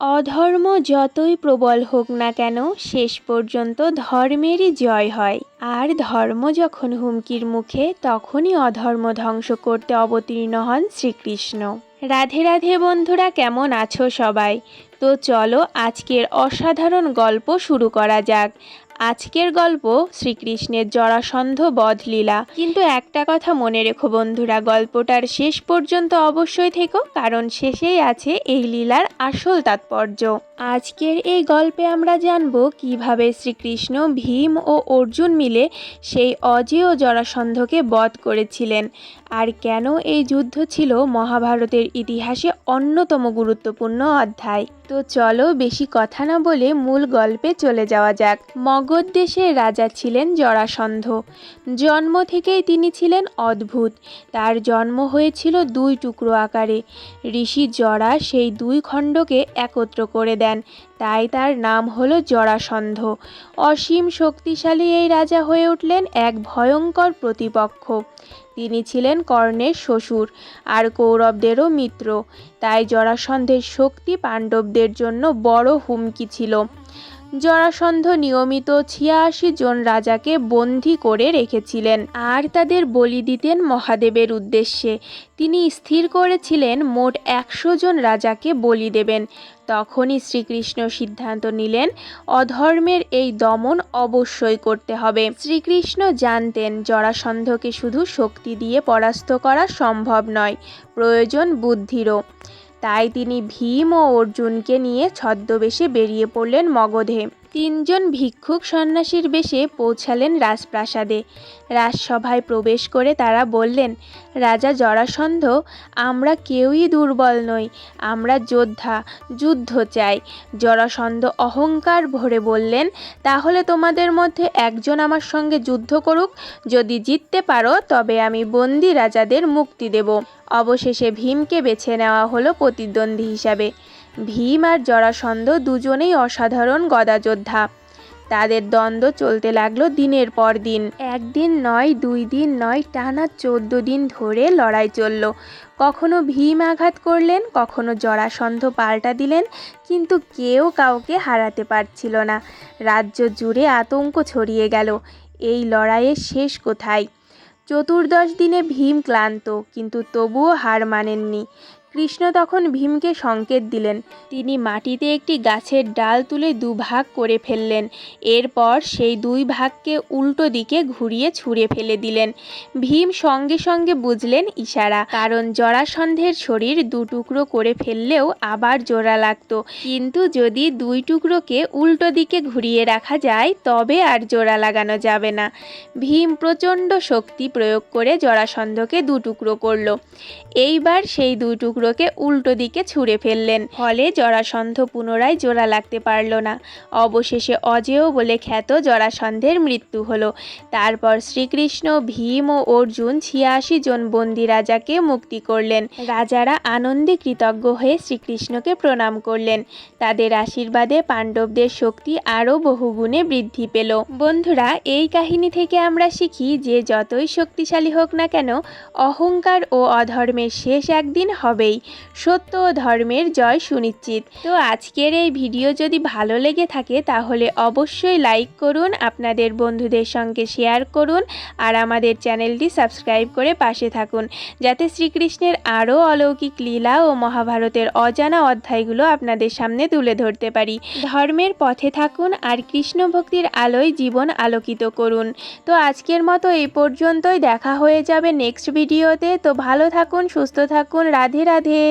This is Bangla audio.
অধর্ম যতই প্রবল হোক না কেন, শেষ পর্যন্ত ধর্মেরই জয় হয়। আর ধর্ম যখন হুমকির মুখে, তখনই অধর্ম ধ্বংস করতে অবতীর্ণ হন শ্রীকৃষ্ণ। রাধে রাধে বন্ধুরা, কেমন আছো সবাই? তো চলো আজকের অসাধারণ গল্প শুরু করা যাক। আজকের গল্প শ্রীকৃষ্ণের জরাসন্ধ বধ লীলা কিন্তু একটা কথা মনে রেখো বন্ধুরা, গল্পটার শেষ পর্যন্ত অবশ্যই থেকো, কারণ শেষেই আছে এই লীলার আসল তাৎপর্য। আজকের এই গল্পে আমরা জানব কীভাবে শ্রীকৃষ্ণ ভীম ও অর্জুন মিলে সেই অজেয় জরাসন্ধকে বধ করেছিলেন, আর কেন এই যুদ্ধ ছিল মহাভারতের ইতিহাসে অন্যতম গুরুত্বপূর্ণ অধ্যায়। তো চলো বেশি কথা না বলে মূল গল্পে চলে যাওয়া যাক। মগধ দেশের রাজা ছিলেন জরাসন্ধ। জন্ম থেকেই তিনি ছিলেন অদ্ভুত। তার জন্ম হয়েছিল দুই টুকরো আকারে। ঋষি জরা সেই দুই খণ্ডকে একত্র করে দেন। তাই তার নাম হলো জরাসন্ধ। অসীম শক্তিশালী এই রাজা হয়ে উঠলেন এক ভয়ঙ্কর প্রতিপক্ষ। তিনি ছিলেন কর্ণের শ্বশুর আর কৌরবদেরও মিত্র। তাই জরাসন্ধের শক্তি পাণ্ডবদের জন্য বড় হুমকি ছিল। জরাসন্ধ নিয়মিত ছিয়াশি জন রাজাকে বন্দী করে রেখেছিলেন আর তাদের বলি দিতেন মহাদেবের উদ্দেশ্যে। তিনি স্থির করেছিলেন মোট একশো জন রাজাকে বলি দেবেন। তখনই শ্রীকৃষ্ণ সিদ্ধান্ত নিলেন, অধর্মের এই দমন অবশ্যই করতে হবে। শ্রীকৃষ্ণ জানতেন জরাসন্ধকে শুধু শক্তি দিয়ে পরাস্ত করা সম্ভব নয়, প্রয়োজন বুদ্ধিরও। তাই তিনি ভীম ও অর্জুনকে নিয়ে ছদ্মবেশে বেরিয়ে পড়লেন মগধে। তিনজন ভিক্ষুক সন্ন্যাসীর বেশে পৌঁছালেন রাজপ্রাসাদে। রাজসভায় প্রবেশ করে তারা বললেন, রাজা জরাসন্ধ, আমরা কেউই দুর্বল নই, আমরা যোদ্ধা, যুদ্ধ চাই। জরাসন্ধ অহংকার ভরে বললেন, তাহলে তোমাদের মধ্যে একজন আমার সঙ্গে যুদ্ধ করুক, যদি জিততে পারো, তবে আমি বন্দি রাজাদের মুক্তি দেব। অবশেষে ভীমকে বেছে নেওয়া হলো প্রতিদ্বন্দ্বী হিসাবে। ভীম আর জরাসন্ধ দুজনেই অসাধারণ গদাযোদ্ধা। তাদের দ্বন্দ্ব চলতে লাগল দিনের পর দিন। একদিন নয়, দুই দিন নয়, টানা চোদ্দ দিন ধরে লড়াই চলল। কখনো ভীম আঘাত করলেন, কখনো জরাসন্ধ পাল্টা দিলেন, কিন্তু কেউ কাউকে হারাতে পারছিল না। রাজ্য জুড়ে আতঙ্ক ছড়িয়ে গেল। এই লড়াইয়ের শেষ কোথায়? চতুর্দশ দিনে ভীম ক্লান্ত, কিন্তু তবুও হার মানেননি। কৃষ্ণ তখন ভীমকে সংকেত দিলেন। তিনি মাটিতে একটি গাছের ডাল তুলে দুভাগ করে ফেললেন। এরপর সেই দুই ভাগকে উল্টো দিকে ঘুরিয়ে ছুঁড়ে ফেলে দিলেন। ভীম সঙ্গে সঙ্গে বুঝলেন ইশারা, কারণ জরাসন্ধের শরীর দু টুকরো করে ফেললেও আবার জোড়া লাগতো। কিন্তু যদি দুই টুকরোকে উল্টো দিকে ঘুরিয়ে রাখা যায়, তবে আর জোড়া লাগানো যাবে না। ভীম প্রচণ্ড শক্তি প্রয়োগ করে জরাসন্ধকে দু টুকরো করল। এইবার সেই দুই টুকরো টুকরোকে উল্টো দিকে ছুঁড়ে ফেললেন। ফলে জরাসন্ধ পুনরায় জোড়া লাগতে পারল না। অবশেষে অজেয় বলে খ্যাত জরাসন্ধের মৃত্যু হলো। তারপর শ্রীকৃষ্ণ, ভীম ও অর্জুন ছিয়াশি জন বন্দি রাজাকে মুক্তি করলেন। রাজারা আনন্দে কৃতজ্ঞ হয়ে শ্রীকৃষ্ণকে প্রণাম করলেন। তাদের আশীর্বাদে পাণ্ডবদের শক্তি আরও বহুগুণে বৃদ্ধি পেল। বন্ধুরা, এই কাহিনী থেকে আমরা শিখি যে যতই শক্তিশালী হোক না কেন, অহংকার ও অধর্মের শেষ একদিন হবেই সত্য ও ধর্মের জয় সুনিশ্চিত। তো আজকের এই ভিডিও যদি ভালো লেগে থাকে, তাহলে অবশ্যই লাইক করুন, আপনাদের বন্ধুদের সঙ্গে শেয়ার করুন, আর আমাদের চ্যানেলটি সাবস্ক্রাইব করে পাশে থাকুন। যাতে শ্রীকৃষ্ণের আরও অলৌকিক লীলা ও মহাভারতের অজানা অধ্যায়গুলো আপনাদের সামনে তুলে ধরতে পারি। ধর্মের পথে থাকুন, আর কৃষ্ণ ভক্তির আলোয় জীবন আলোকিত করুন। তো আজকের মতো এই পর্যন্তই। দেখা হয়ে যাবে নেক্সট ভিডিওতে তো। ভালো থাকুন, সুস্থ থাকুন। রাধে। রাধে।